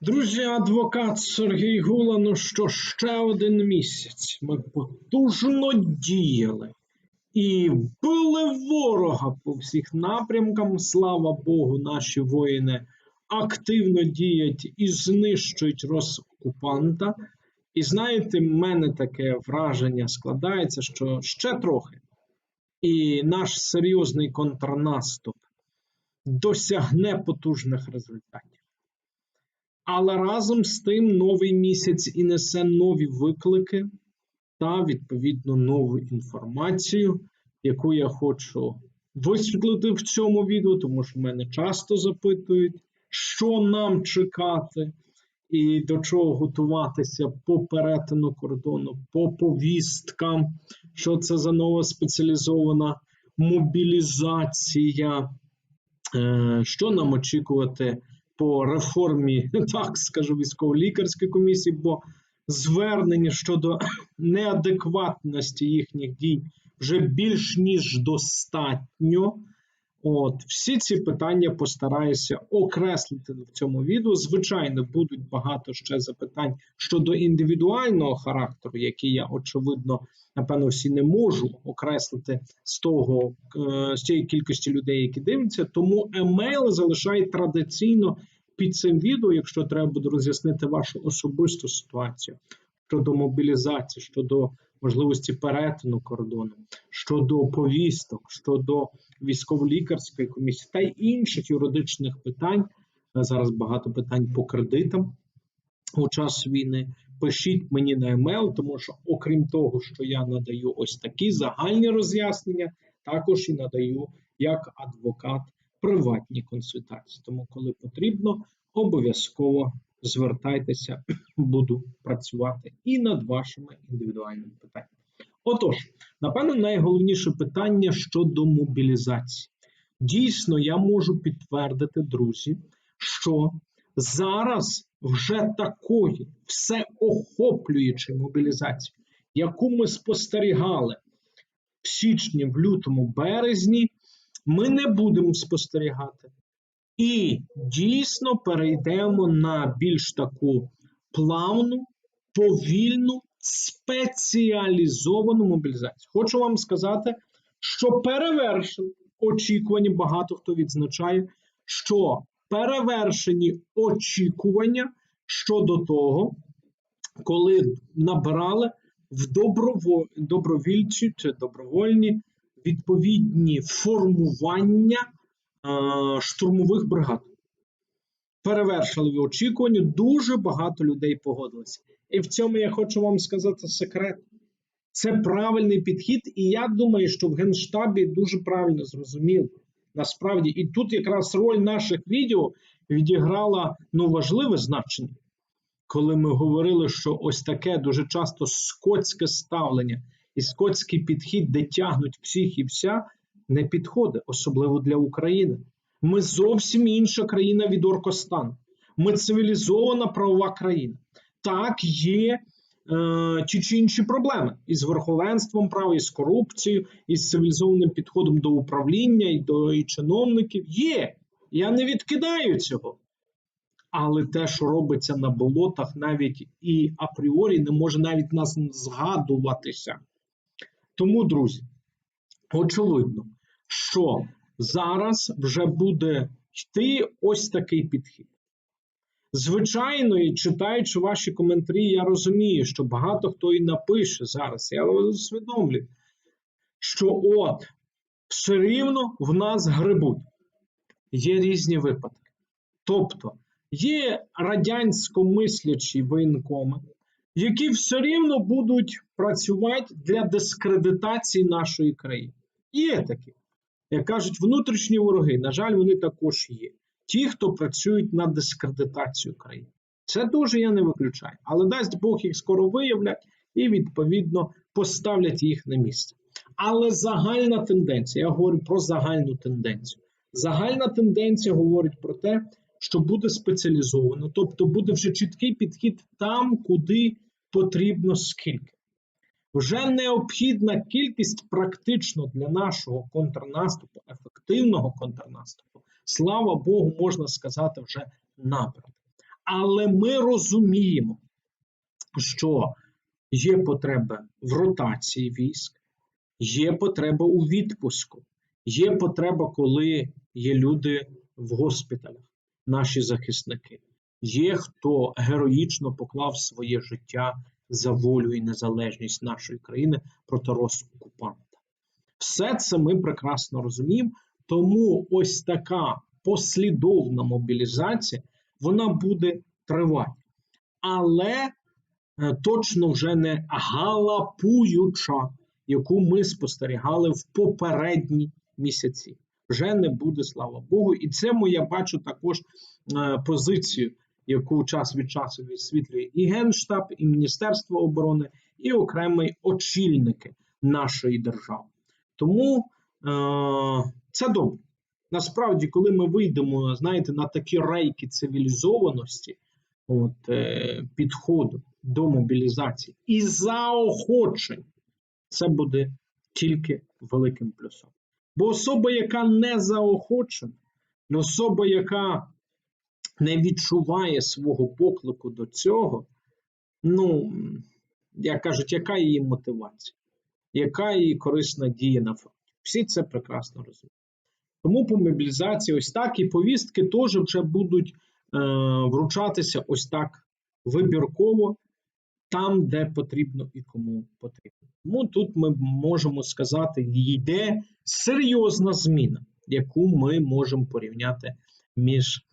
Друзі, адвокат Сергій Гула, ну що ще один місяць. Ми потужно діяли і били ворога по всіх напрямкам. Слава Богу, наші воїни активно діють і знищують розокупанта. І знаєте, в мене таке враження складається, що ще трохи, і наш серйозний контрнаступ досягне потужних результатів. Але разом з тим новий місяць і несе нові виклики та відповідно нову інформацію, яку я хочу висвітлити в цьому відео, тому що мене часто запитують, що нам чекати і до чого готуватися по перетину кордону, по повісткам, що це за нова спеціалізована мобілізація, е, що нам очікувати по реформі, так скажу, військово-лікарської комісії, бо звернення щодо неадекватності їхніх дій вже більш ніж достатньо. От всі ці питання постараюся окреслити в цьому відео. Звичайно, будуть багато ще запитань щодо індивідуального характеру, які я очевидно, напевно, всі не можу окреслити з того е, з тієї кількості людей, які дивляться. Тому емейл залишає традиційно під цим відео, якщо треба буде роз'яснити вашу особисту ситуацію щодо мобілізації, щодо можливості перетину кордону, щодо повісток, щодо військово-лікарської комісії та й інших юридичних питань. Зараз багато питань по кредитам у час війни. Пишіть мені на емейл, тому що, окрім того, що я надаю ось такі загальні роз'яснення, також і надаю як адвокат приватні консультації. Тому, коли потрібно, обов'язково звертайтеся, буду працювати і над вашими індивідуальними питаннями. Отож, напевно, найголовніше питання щодо мобілізації. Дійсно, я можу підтвердити, друзі, що зараз вже такої всеохоплюючої мобілізації, яку ми спостерігали в січні, в лютому, березні, ми не будемо спостерігати. І дійсно перейдемо на більш таку плавну, повільну, спеціалізовану мобілізацію. Хочу вам сказати, що перевершили очікування, багато хто відзначає, що перевершені очікування щодо того, коли набрали в добровільчі чи добровольні відповідні формування штурмових бригад. Перевершили очікування, дуже багато людей погодилося. І в цьому я хочу вам сказати секрет. Це правильний підхід, і я думаю, що в Генштабі дуже правильно зрозумів. Насправді, і тут якраз роль наших відео відіграла ну, важливе значення, коли ми говорили, що ось таке дуже часто скотське ставлення і скотський підхід, де тягнуть всіх і вся, не підходить, особливо для України. Ми зовсім інша країна від Оркостану. Ми цивілізована правова країна. Так, є е, ті чи інші проблеми із верховенством права, із корупцією, із цивілізованим підходом до управління і до і чиновників. Є. Я не відкидаю цього. Але те, що робиться на болотах, навіть і апріорі не може навіть нас згадуватися. Тому, друзі, очевидно, що зараз вже буде йти ось такий підхід. Звичайно, і читаючи ваші коментарі, я розумію, що багато хто і напише зараз. Я усвідомлюю, що от все рівно в нас грибуть. Є різні випадки. Тобто є радянсько мислячі воєнкоми, які все рівно будуть працювати для дискредитації нашої країни. Є такі, як кажуть, внутрішні вороги. На жаль, вони також є. Ті, хто працюють на дискредитацію країни. Це дуже я не виключаю. Але дасть Бог їх скоро виявлять і, відповідно, поставлять їх на місце. Але загальна тенденція, я говорю про загальну тенденцію. Загальна тенденція говорить про те, що буде спеціалізовано, тобто буде вже чіткий підхід там, куди потрібно скільки. Вже необхідна кількість практично для нашого контрнаступу, ефективного контрнаступу, слава Богу, можна сказати, вже набрана. Але ми розуміємо, що є потреба в ротації військ, є потреба у відпуску, є потреба, коли є люди в госпіталях, наші захисники. Є хто героїчно поклав своє життя за волю і незалежність нашої країни проти окупанта. Все це ми прекрасно розуміємо, тому ось така послідовна мобілізація вона буде тривати. Але е, точно вже не галапуюча, яку ми спостерігали в попередні місяці. Вже не буде, слава Богу. І це я бачу також е, позицію яку час від часу висвітлює і Генштаб, і Міністерство оборони, і окремі очільники нашої держави. Тому е- це добре. Насправді, коли ми вийдемо, знаєте, на такі рейки цивілізованості, от, е, підходу до мобілізації і заохочень, це буде тільки великим плюсом. Бо особа, яка не заохочена, особа, яка не відчуває свого поклику до цього, ну, як кажуть, яка її мотивація, яка її корисна дія на фронті? Всі це прекрасно розуміють. Тому по мобілізації ось так і повістки теж вже будуть е, вручатися ось так вибірково, там, де потрібно і кому потрібно. Тому тут ми можемо сказати, йде серйозна зміна, яку ми можемо порівняти між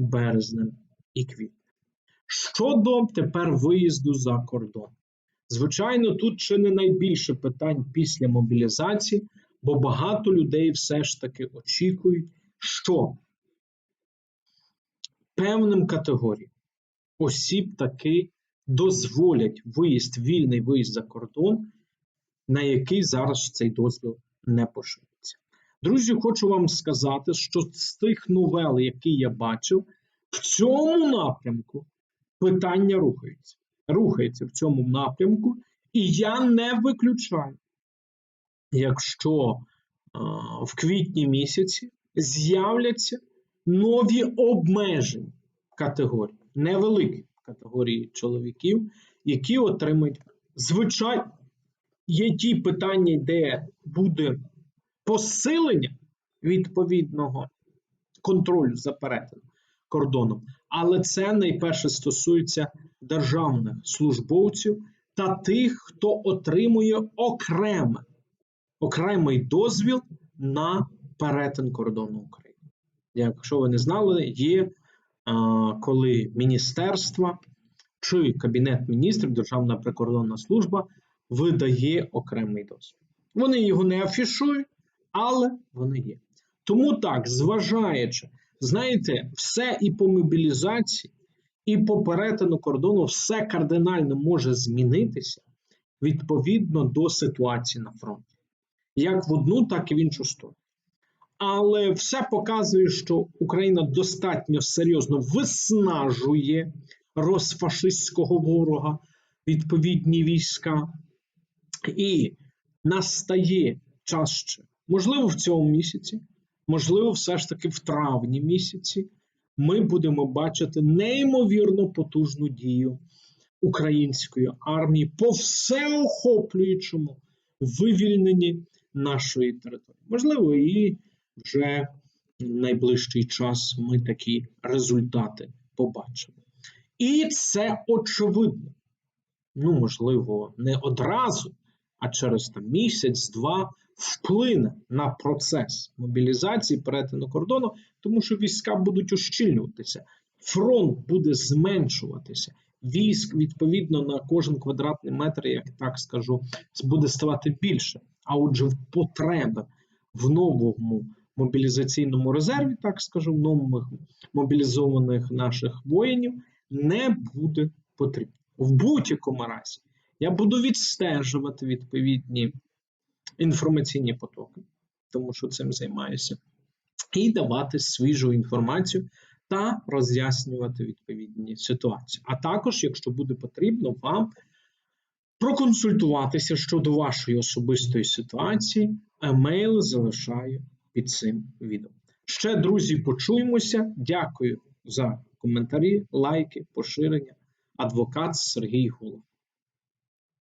березнем і квітнем. Щодо тепер виїзду за кордон. Звичайно, тут ще не найбільше питань після мобілізації, бо багато людей все ж таки очікують, що певним категоріям осіб таки дозволять виїзд, вільний виїзд за кордон, на який зараз цей дозвіл не поширюється. Друзі, хочу вам сказати, що з тих новел, які я бачив, в цьому напрямку питання рухаються. Рухається в цьому напрямку, і я не виключаю, якщо а, в квітні місяці з'являться нові обмежені категорії, невеликі категорії чоловіків, які отримають звичайно, є ті питання, де буде посилення відповідного контролю за перетином кордоном, але це найперше стосується державних службовців та тих, хто отримує окреме, окремий дозвіл на перетин кордону України. Якщо ви не знали, є коли міністерства чи Кабінет міністрів, Державна прикордонна служба видає окремий дозвіл. Вони його не афішують, але вони є. Тому так, зважаючи, знаєте, все і по мобілізації, і по перетину кордону, все кардинально може змінитися відповідно до ситуації на фронті, як в одну, так і в іншу сторону. Але все показує, що Україна достатньо серйозно виснажує розфашистського ворога відповідні війська, і настає час ще Можливо, в цьому місяці, можливо, все ж таки в травні місяці ми будемо бачити неймовірно потужну дію української армії по всеохоплюючому вивільненні нашої території. Можливо, і вже в найближчий час ми такі результати побачимо. І це очевидно. Ну, можливо, не одразу, а через там місяць-два вплине на процес мобілізації перетину кордону, тому що війська будуть ущільнюватися, фронт буде зменшуватися. Військ відповідно на кожен квадратний метр, як так скажу, буде ставати більше. А отже, в потреби в новому мобілізаційному резерві, так скажу, в нових мобілізованих наших воїнів не буде потрібно. В будь-якому разі я буду відстежувати відповідні інформаційні потоки, тому що цим займаюся, і давати свіжу інформацію та роз'яснювати відповідні ситуації. А також, якщо буде потрібно, вам проконсультуватися щодо вашої особистої ситуації, емейл залишаю під цим відео. Ще, друзі, почуємося. Дякую за Коментарі, лайки, поширення. Адвокат Сергій Голов.